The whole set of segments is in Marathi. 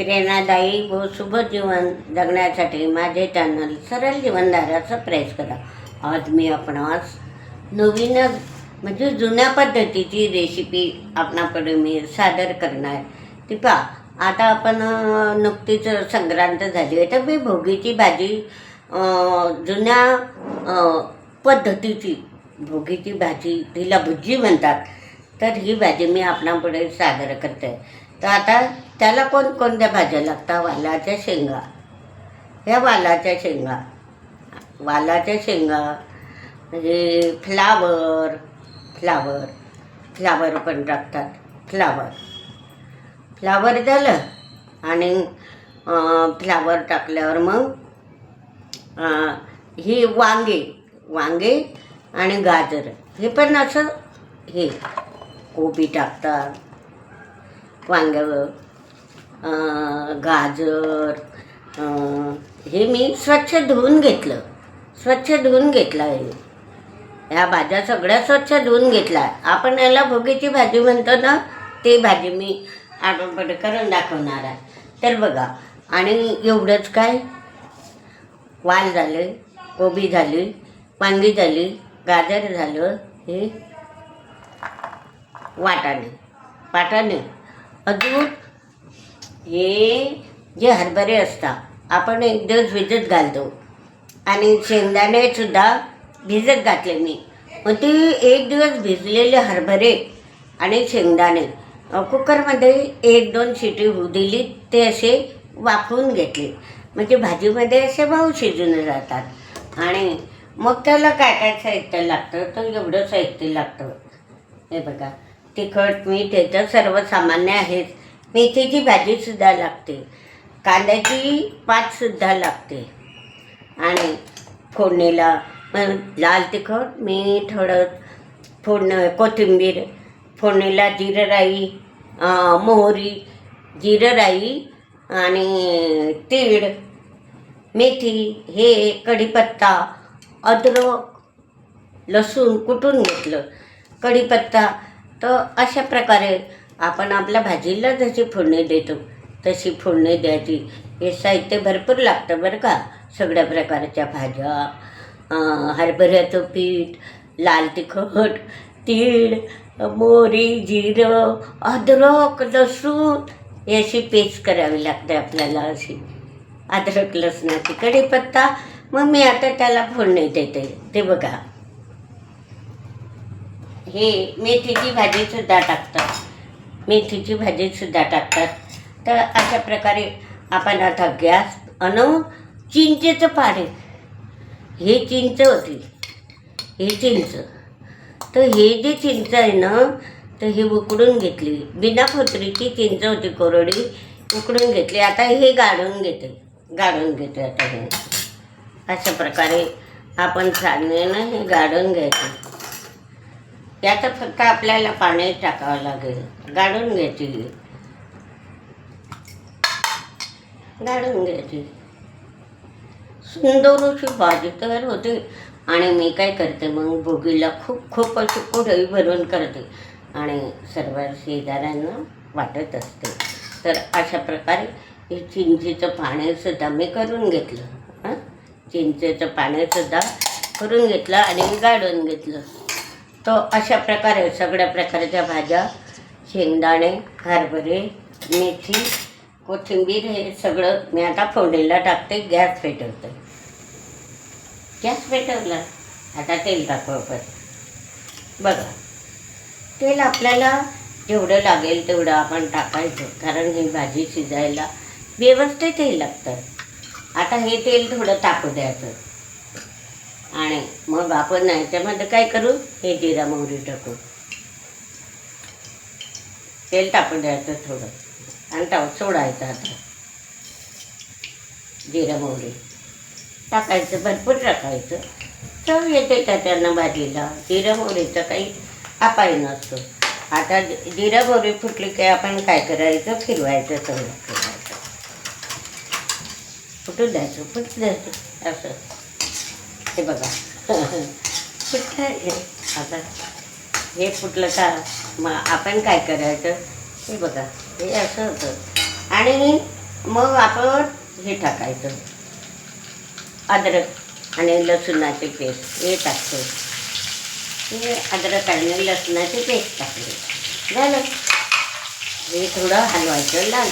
प्रेरणादायी व शुभ जीवन जगण्यासाठी माझे चॅनल सरळ जीवनधारा सबस्क्राईब करा. आज मी आपणास नवीन म्हणजे जुन्या पद्धतीची रेसिपी आपणाकडे मी सादर करणार. ती पहा आता आपण नुकतीच संक्रांत झाली आहे तर मी भोगीची भाजी जुन्या पद्धतीची भोगीची भाजी तिला भुजी म्हणतात. तर ही भाजी मी आपणापुढे सादर करते. तर आता त्याला कोणकोणत्या भाज्या लागतात? वालाच्या शेंगा. ह्या वालाच्या शेंगा. वालाच्या शेंगा म्हणजे फ्लावर फ्लावर फ्लावर पण टाकतात. फ्लावर. फ्लावर झालं आणि फ्लावर टाकल्यावर मग ही वांगे वांगे आणि गाजर. हे पण असं हे कोबी टाकतात. वांग्यावर गाजर हे मी स्वच्छ धुवून घेतलं. स्वच्छ धुवून घेतलं आहे ह्या भाज्या सगळ्या स्वच्छ धुवून घेतल्या. आपण याला भोगीची भाजी म्हणतो ना ती भाजी मी आठवडपट करून दाखवणार आहे. तर बघा आणि एवढंच काय? वाल झाले कोबी झाली वांगी झाली गाजर झालं हे वाटाणे. वाटाणे. अजून? हे जे हरभरे असतात आपण एक दिवस भिजत घालतो. आणि शेंगदाणेसुद्धा भिजत घातले मी. मग ते एक दिवस भिजलेले हरभरे आणि शेंगदाणे कुकरमध्ये एक दोन शिटी होऊ दिली ते असे वाफवून घेतले. म्हणजे भाजीमध्ये असे भाऊ शिजून जातात. आणि मग त्याला काय काय साहित्य लागतं? तर एवढं साहित्य लागतं. हे बघा. तिखट मीठ ह्याचं सर्वसामान्य आहेच मेथीची भाजीसुद्धा लागते. कांद्याची पातसुद्धा लागते. आणि फोडणीला लाल तिखट मीठ हळद फोडणं कोथिंबीर फोडणीला जिरं राई मोहरी जिरं राई आणि तीळ मेथी हे कढीपत्ता अद्रक लसूण कुटून घेतलं? कढीपत्ता तर अशा प्रकारे आपण आपल्या भाजीला जशी फोडणी देतो तशी फोडणी द्यायची. हे साहित्य भरपूर लागतं बरं का सगळ्या प्रकारच्या भाज्या हरभऱ्याचं पीठ लाल तिखट तीळ मोरी जिरं अद्रक लसूण याची पेस्ट करावी लागते आपल्याला अशी. अद्रक लसणाची कढीपत्ता मग मी आता त्याला फोडणी देते. ते बघा. हे मेथीची भाजीसुद्धा टाकतात. मेथीची भाजीसुद्धा टाकतात. तर अशा प्रकारे आपण आता गॅस आणून चिंचेचं पाणी हे चिंच होती. हे चिंच. तर हे जे चिंच आहे ना तर ही उकडून घेतली. बिना फोतरीची चिंच होती कोरडी उकडून घेतली. आता हे गाळून घेते. गाळून घेते आता हे. अशा प्रकारे आपण चांगल्यानं हे गाळून घ्यायचं. याचं फक्त आपल्याला पाणी टाकावं लागेल. गाळून घ्यायची. गाळून घ्यायची. सुंदर अशी भाजी तयार होते. आणि मी काय करते मग भोगीला खूप खूप अशी पुढेही भरून करते. आणि सर्व शेजाऱ्यांना वाटत असते. तर अशा प्रकारे हे चिंचेचं पाणीसुद्धा मी करून घेतलं. हां? चिंचेचं पाणीसुद्धा करून घेतलं आणि गाळून घेतलं. तो अशा प्रकारे सगळ्या प्रकारच्या भाज्या शेंगदाणे हरभरे मेथी कोथिंबीर हे सगळं मी आता फोडणीला टाकते गॅस पेटवते. गॅस पेटवला? आता तेल टाकू आपण. बघा तेल आपल्याला जेवढं लागेल तेवढं आपण टाकायचं कारण ही भाजी शिजायला व्यवस्थित तेल लागतं. आता हे तेल थोडं टाकू द्यायचं. आणि मग आपण याच्यामध्ये काय करू? हे जिरा मोहरी टाकू. तेल टाकून द्यायचं थोडं. आणि टाक सोडायचं आता. जिरा मोहरी. टाकायचं भरपूर टाकायचं. चव येते का त्यांना भाजीला? जिरा मोहरीचा काही अपाय नसतो. आता जिरा मोहरी फुटली की आपण काय करायचं? फिरवायचं सगळं फिरवायचं फुटू द्यायचं फुटू द्यायचं. असं. हे बघा. फुटलं हे? आता हे फुटलं का मग आपण काय करायचं? हे बघा हे असं होतं. आणि मग आपण हे टाकायचं. अद्रक आणि लसूणाची पेस्ट हे टाकतो. हे अद्रक आणि लसणाची पेस्ट टाकली. झालं. हे थोडं हलवायचं लाल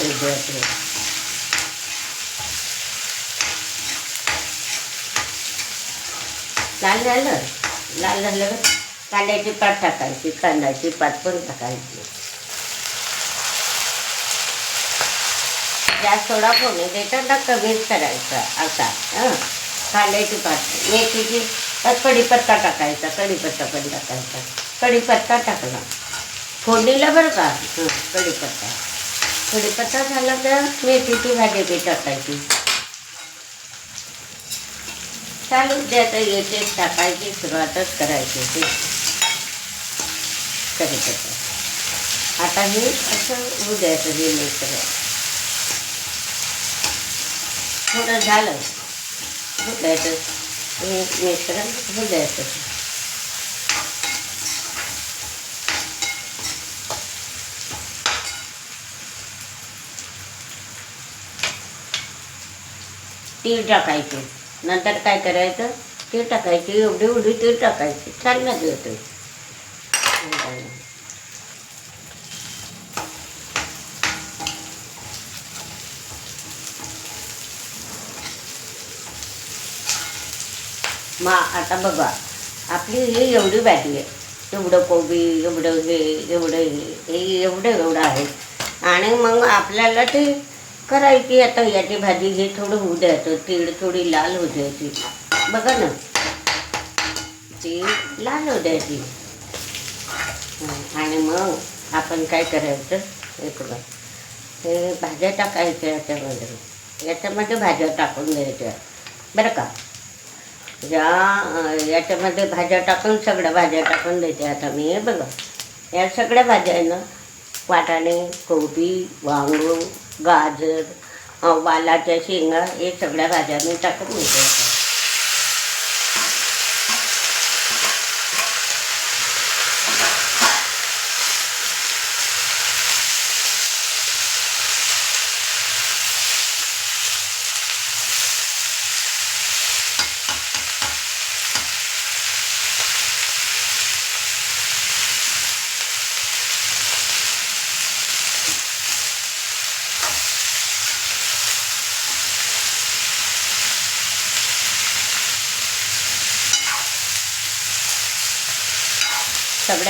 लाल झालं. लाल झालं कांद्याची पात टाकायची कांद्याची पात पण टाकायची. जास्त थोडा फोडणी देतात ना कमीच करायचा असा हां. कांद्याची पात मेथीची कढीपत्ता टाकायचा कढीपत्ता पण टाकायचा. कढीपत्ता टाकला. फोडणीला बरं का? कढीपत्ता कढीपत्ता झाला तर मेथीची भाजी बी टाकायची. चालूच द्यायचं याचे टाकायची सुरुवातच करायची ते कढीपत्ता आता हे असं होऊ द्यायचं हे मिश्रण थोडं झालं. होऊ द्यायचं. हे मिश्रण होऊ द्यायचं. तीळ टाकायचे. नंतर काय करायचं? तीळ टाकायची एवढी एवढी तीळ टाकायची. छान लागली होते मग आता बघा. आपली ही एवढी भाजी आहे. एवढं कोबी एवढं हे एवढं हे हे एवढं एवढं आहे. आणि मग आपल्याला ते करायची आता याची भाजी हे थोडं होऊ द्यायचं तीळ थोडी लाल होऊ द्यायची. बघा ना. तीळ लाल होऊ द्यायची. आणि मग आपण काय करायचं? हे बघा. हे भाज्या टाकायच्या याच्यामध्ये. याच्यामध्ये भाज्या टाकून द्यायच्या बरं का? या याच्यामध्ये भाज्या टाकून सगळ्या भाज्या टाकून देते आता मी हे बघा. या सगळ्या भाज्या आहे ना? वाटाणे कोबी वांगू गाजर वालाच्या शेंगा हे सगळ्या भाज्या मी टाकत देते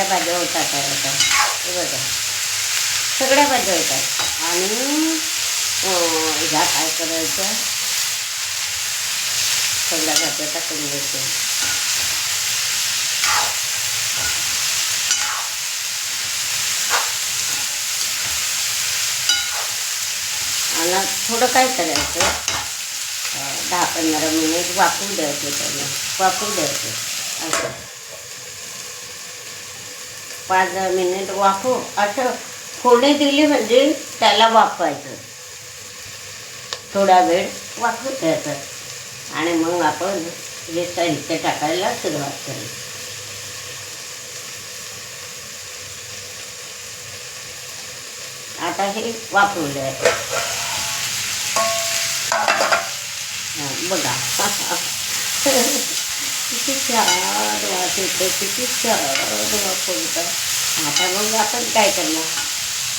भाज्या होतात आता. हे बघा. सगळ्या भाज्या होतात. आणि ह्या काय करायचं? सगळ्या भाज्या टाकून घ्यायच्या. आणि थोडं काय करायचं? दहा पंधरा मिनिट वापरू द्यायचं त्याला. वापरू द्यायचं. असं. पाच दहा मिनिट वाफू असं फोडणी दिली म्हणजे त्याला वाफवायचं. थोडा वेळ वाफू द्यायचं आणि मग आपण हे साहित्य टाकायला सुरुवात करू. आता हे वापरले द्यायचं बघा. किती छान वास येतो किती छान वास येतो आता मग आपण काय करणार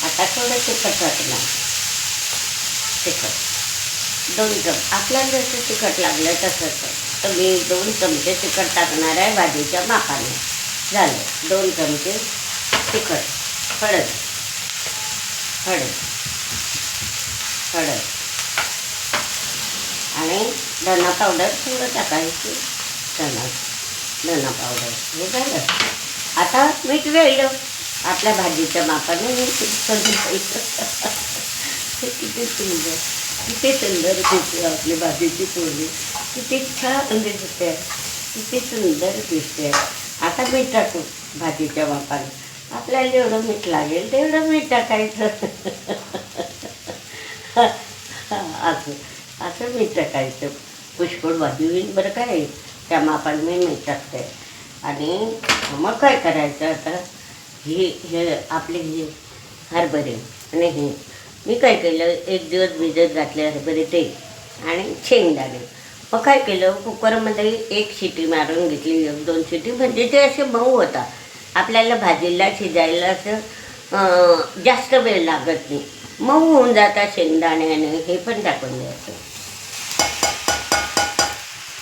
आता थोडं तिखट टाकणार तिखट दोन चम आपल्याला जसं तिखट लागलं तसंच तर मी दोन चमचे तिखट टाकणार आहे भाजीच्या मापाने झालं दोन चमचे तिखट हळद हळद हळद आणि धना पावडर थोडं टाकायची धना धना पावडर हे झालं. आता मीठ वेळलं. आपल्या भाजीच्या मापाने मीठ करून किती सुंदर. किती सुंदर दिसते आपली भाजीची पोळी. किती छान दिसते. किती सुंदर दिसते. आता मीठ टाकू भाजीच्या मापाने. आपल्याला जेवढं मीठ लागेल तेवढं मीठ टाकायचं. असं असं मीठ टाकायचं. पुष्कळ भाजी होईल बरं काय त्या मापाने मी मीठ टाकते आणि मग काय करायचं आता? ही हे आपले हे हरभरे आणि हे. मी काय केलं? एक दिवस भिजत घातले हरभरे ते आणि शेंगदाणे. मग काय केलं? कुकरमध्ये एक शिटी मारून घेतली एक दोन शिटी. म्हणजे ते असे मऊ होता. आपल्याला भाजीला शिजायला असं जास्त वेळ लागत नाही. मऊ होऊन जाता शेंगदाण्याने हे पण टाकून द्यायचं.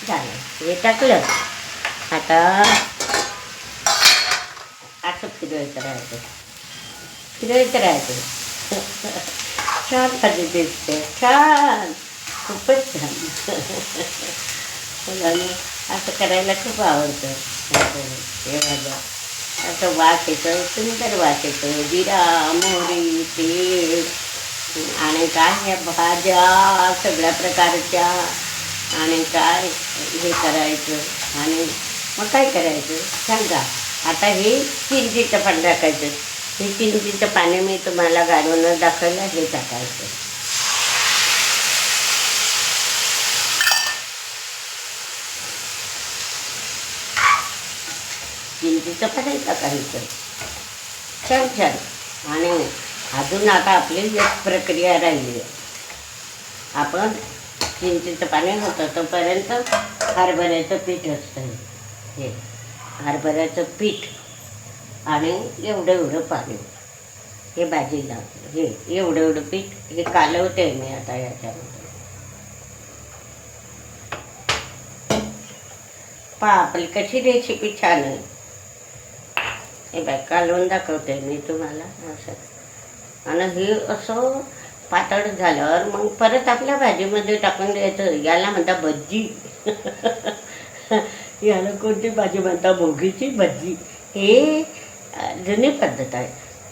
झालं हे टाकलं. आता असं फिरवायचं राहायचं फिरवायचं राहायचं छान भाजी दिसते. छान. खूपच छान. मुलांना असं करायला खूप आवडतं. हे भाज्या असं वास येतो. सुंदर वास येतो. जिरा मोहरी तेल आणि काय ह्या भाज्या सगळ्या प्रकारच्या. आणि काय हे करायचं? आणि मग काय करायचं? सांगा. आता हे चिंचेचं पाणी टाकायचं. हे चिंचेचं पाणी मी तुम्हाला गाडून दाखवलं हे टाकायचं. चिंचेचं पाणी टाकायचं. छान छान. आणि अजून आता आपली एक प्रक्रिया राहिली आहे. आपण चिंचेचं पाणी होतं. तोपर्यंत हरभऱ्याचं पीठ असतं. हे हरभऱ्याचं पीठ आणि एवढं एवढं पाणी. हे भाजीला हे एवढं एवढं पीठ. हे कालवते मी आता याच्यामध्ये. पहा आपली कशी रेसिपी छान आहे. हे बाय कालवून दाखवते मी तुम्हाला असं. आणि हे असं पातळ झाल्यावर मग परत आपल्या भाजीमध्ये टाकून द्यायचं. याला म्हणता भज्जी. याला कोणती भाजी म्हणता भोगीची भज्जी. हे जुनी पद्धत आहे.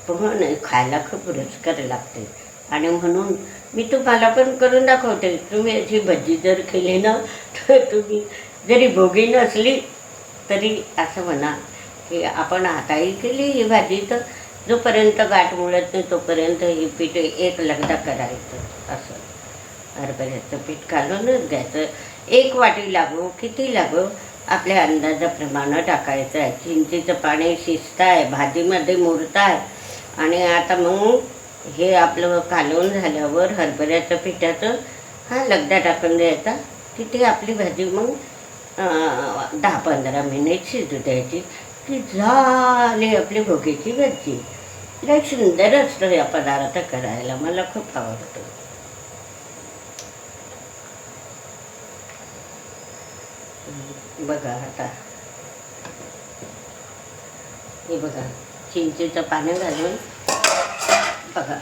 पण खायला खूप रुचकर लागते. आणि म्हणून मी तुम्हाला पण करून दाखवते. तुम्ही याची भज्जी जर केली ना तर तुम्ही जरी भोगी नसली तरी असं म्हणा की आपण आताही केली ही भाजी तर जोपर्यंत गाठ मुळत नाही तोपर्यंत ही पीठ एक लगदा करायचं असं. हरभऱ्याचं पीठ घालूनच घ्यायचं एक वाटी लागू किती लागू आपल्या अंदाजाप्रमाणे टाकायचं आहे. चिंचेचं पाणी शिजत आहे भाजीमध्ये मुरत आहे आणि आता मग हे आपलं कालवून झाल्यावर हरभऱ्याचं पिठाचं हा लगदा टाकून द्यायचा. तिथे आपली भाजी मग दहा पंधरा मिनिट शिजू द्यायची. की झाली आपली भोगीची भाजी. लय सुंदर असतो या पदार्थ करायला मला खूप आवडतो. बघा आता. हे बघा चिंचेचं पानं घालून. बघा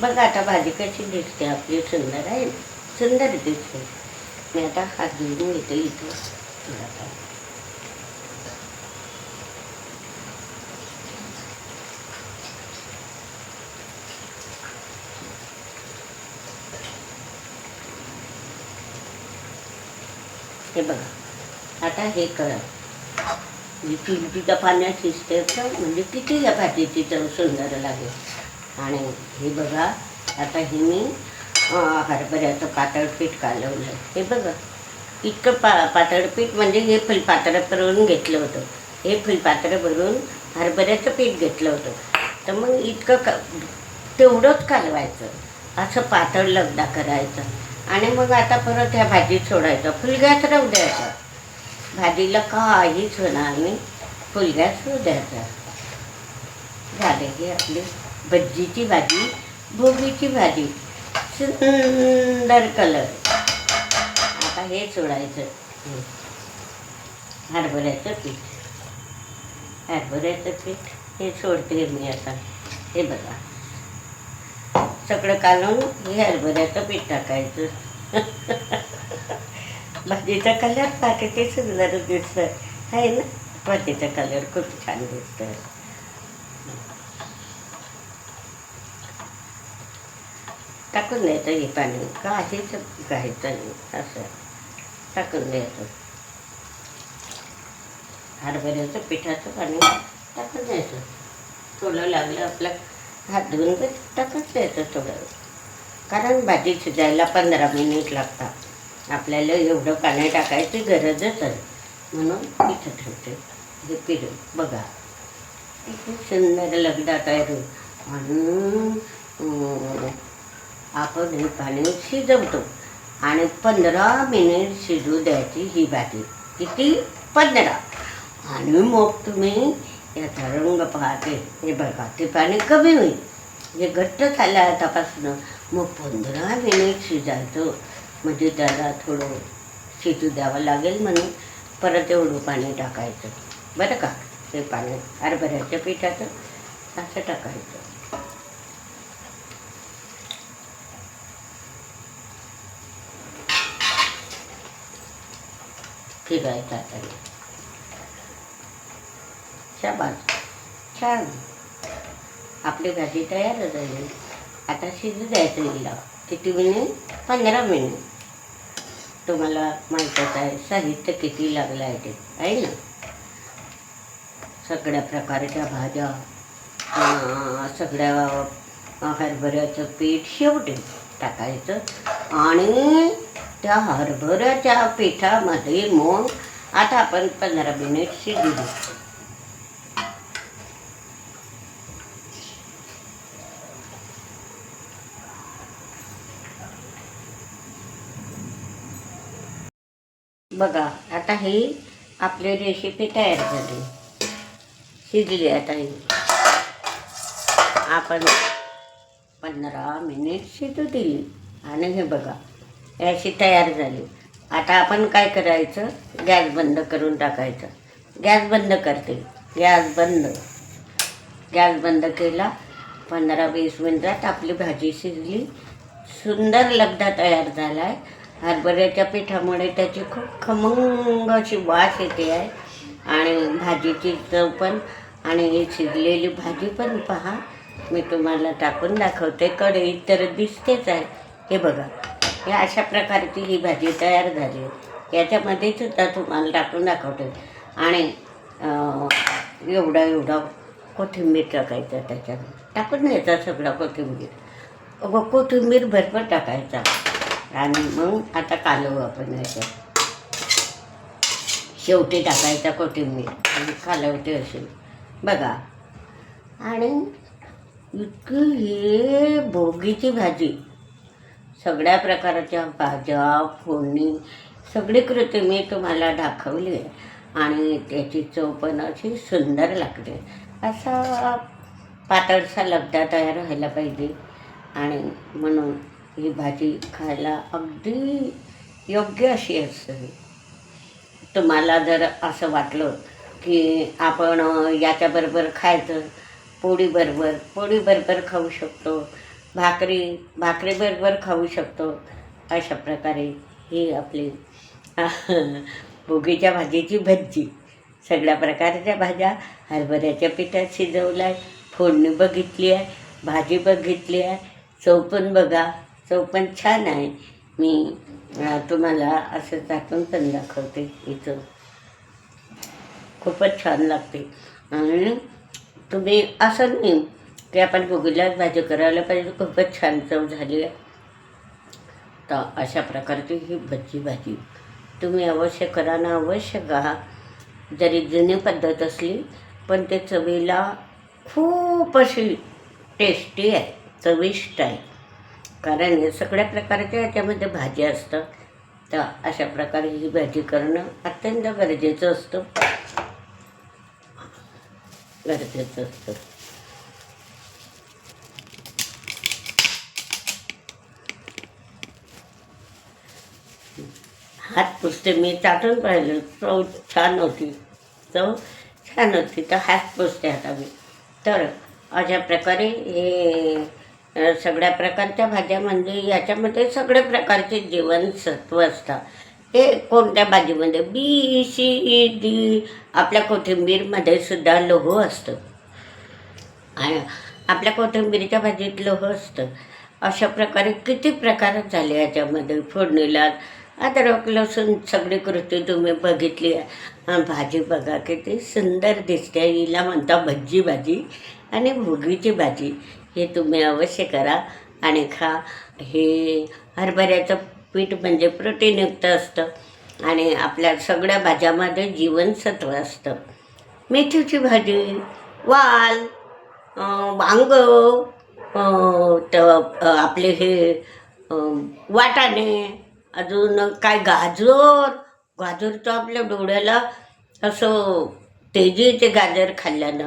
बघा आता भाजी कशी दिसते आपली सुंदर आहे सुंदर दिसते. मी आता हात घेऊन येते इथं. हे बघा. आता हे करा. म्हणजे चिंचीच्या पाण्यात शिजते. म्हणजे किती या भाजीची चव सुंदर लागेल? आणि हे बघा आता हे मी हरभऱ्याचं पातळपीठ कालवलं हे बघा. इतकं पा पातळपीठ म्हणजे हे फुलपात्र भरून घेतलं होतं. हे फुलपात्र भरून हरभऱ्याचं पीठ घेतलं होतं. तर मग इतकं का तेवढंच कालवायचं. असं पातळ लगदा करायचं. आणि मग आता परत ह्या भाजीत सोडायचं. फुलगॅस राहू द्यायचा. भाजीला काहीच होणार नाही. फुलगॅस राहू द्यायचा. झाले की आपली भज्जीची भाजी भोगीची भाजी. सुंदर कलर आता हे सोडायचं. हरभऱ्याचं पीठ. हरभऱ्याचं पीठ हे सोडते मी आता. हे बघा. सगळं काढून हे हरभऱ्याचं पीठ टाकायचं. भाजीचा कलर पाहिजे सुंदर दिसतं. आहे ना? भाजीचा कलर खूप छान दिसतं. टाकून द्यायचं हे पाणी. काहीच घ्यायचं नाही असं. टाकून द्यायचं. हरभऱ्याचं पिठाचं पाणी टाकून द्यायचं. थोडं लागलं आपलं. हात धुवून ते टाकून द्यायचं थोडं. कारण भाजी शिजायला पंधरा मिनिट लागतात. आपल्याला एवढं पाणी टाकायची गरजच आहे. म्हणून इथं ठेवते. हे पिरू बघा. खूप सुंदर लगदा तयार म्हणून आपण हे पाणी शिजवतो. आणि पंधरा मिनिट शिजू द्यायची ही भाजी. किती? पंधरा. आणि मग तुम्ही याचा रंग पाहते हे बघा ते पाणी कमी होईल. जे घट्ट झालं आतापासून मग पंधरा मिनिट शिजायचं. म्हणजे त्याला थोडं शिजू द्यावं लागेल म्हणून परत एवढं पाणी टाकायचं. बरं का? ते पाणी हरभऱ्याच्या पिठाचं असं टाकायचं. फिरायचं आता. शाबास. छान. आपली भाजी तयार झाली. आता शिजू द्यायचं हिला. किती मिनिट? पंधरा मिनिट. तुम्हाला माहीतच आहे साहित्य किती लागलं आहे ते. आहे ना? सगळ्या प्रकारच्या भाज्या सगळ्या हरभऱ्याचं पीठ शेवटी टाकायचं आणि त्या हरभऱ्याच्या पिठामध्ये मग आता आपण पंधरा मिनिट शिजू बघा आता ही आपली रेसिपी तयार झाली. शिजली आता ही. आपण पंधरा मिनिट शिजू दिली. आणि हे बघा अशी तयार झाली. आता आपण काय करायचं? गॅस बंद करून टाकायचं. गॅस बंद करते. गॅस बंद. गॅस बंद केला. पंधरा वीस मिनटात आपली भाजी शिजली. सुंदर लगदा तयार झाला आहे हरभऱ्याच्या पिठामुळे त्याची खूप खमंग अशी वास येते आहे. आणि भाजीची चव पण आणि ही शिजलेली भाजी पण पहा मी तुम्हाला टाकून दाखवते. कढईत तर दिसतेच आहे. हे बघा हे अशा प्रकारची ही भाजी तयार झाली याच्यामध्ये सुद्धा तुम्हाला टाकून दाखवते. आणि एवढा एवढा कोथिंबीर टाकायचा त्याच्यात टाकून द्यायचा सगळा कोथिंबीर. अगं कोथिंबीर भरपूर टाकायचा. आणि मग आता कालवू आपण याच्यात शेवटी टाकायचा कोथिंबीर. आणि कालवते असेल. बघा. आणि इतकी हे भोगीची भाजी. सगळ्या प्रकारच्या भाज्या फोडणी सगळी कृती मी तुम्हाला दाखवली आहे. आणि त्याची चव पण अशी सुंदर लागते. असा पातळसा लगदा तयार व्हायला पाहिजे. आणि म्हणून ही भाजी खायला अगदी योग्य अशी असते. तुम्हाला जर असं वाटलं की आपण याच्याबरोबर खायचं पोळीबरोबर पोळीबरोबर खाऊ शकतो भाकरी भाकरीबरोबर खाऊ शकतो अशा प्रकारे ही आपली भोगीच्या भाजीची भज्जी. सगळ्या प्रकारच्या भाज्या हरभऱ्याच्या पिठात शिजवल्या आहे फोडणी बघितली आहे भाजी बघितली आहे चव पण बघा. चव पण छान आहे. मी तुम्हाला असं टाकून पण दाखवते इथं. खूपच छान लागते. आणि तुम्ही असं नाही की आपण गुगलात भाजी करायला पाहिजे खूपच छान चव झाली आहे. तर अशा प्रकारची ही भज्जी भाजी तुम्ही अवश्य करा ना अवश्य गा जरी जुनी पद्धत असली पण ते चवीला खूप अशी टेस्टी आहे चविष्ट आहे. कारण सगळ्या प्रकारच्या याच्यामध्ये भाजी असतं. तर अशा प्रकारे ही भाजी करणं अत्यंत गरजेचं असतं. गरजेचं असतं. हात पुसते. मी चाटून पाहिलं. चव छान होती. चव छान होती. तर हात पुसते आता मी. तर अशा प्रकारे हे सगळ्या प्रकारच्या भाज्या म्हणजे याच्यामध्ये सगळे प्रकारचे जीवनसत्व असतात. हे कोणत्या भाजीमध्ये? बी सी डी आपल्या कोथिंबीरमध्ये सुद्धा लोह असतं. आणि आपल्या कोथिंबीरच्या भाजीत लोह असतं. अशा प्रकारे किती प्रकार झाले याच्यामध्ये? फोडणीला अद्रक लसूण सगळी कृती तुम्ही बघितली. आहे भाजी बघा किती सुंदर दिसते. हिला म्हणता भज्जी भाजी आणि भुगीची भाजी. हे तुम्ही अवश्य करा आणि खा. हे हरभऱ्याचं पीठ म्हणजे प्रोटीनयुक्त असतं आणि आपल्या सगळ्या भाज्यामध्ये जीवनसत्व असतं. मेथीची भाजी वाल वांग तर आपले हे वाटाणे अजून काय गाजर गाजर तर आपल्या डोळ्याला असं तेजी येते गाजर खाल्ल्यानं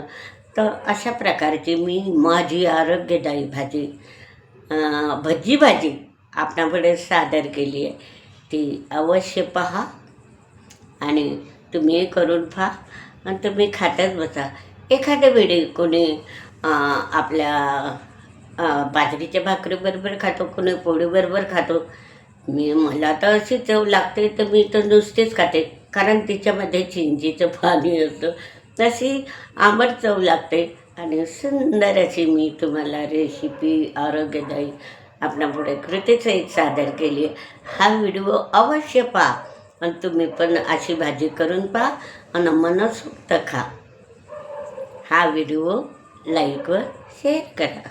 तर अशा प्रकारची मी माझी आरोग्यदायी भाजी भजी भाजी आपणापुढे सादर केली आहे. ती अवश्य पहा आणि तुम्ही करून पहा आणि तुम्ही खातच बसा. एखाद्या वेळी कोणी आपल्या बाजरीच्या भाकरीबरोबर खातो कोणी पोळीबरोबर खातो मी मला तर अशी चव लागते तर मी तर नुसतेच खाते. कारण तिच्यामध्ये चिंचीचं पाणी असतं. तशी आंबट चव लागते आणि सुंदर अशी मी तुम्हाला रेसिपी आरोग्यदायी आपणापुढे कृतीच एक सादर केली हा व्हिडिओ अवश्य पहा. आणि तुम्ही पण अशी भाजी करून पहा आणि मनसुक्त खा. हा व्हिडिओ लाईक व शेअर करा.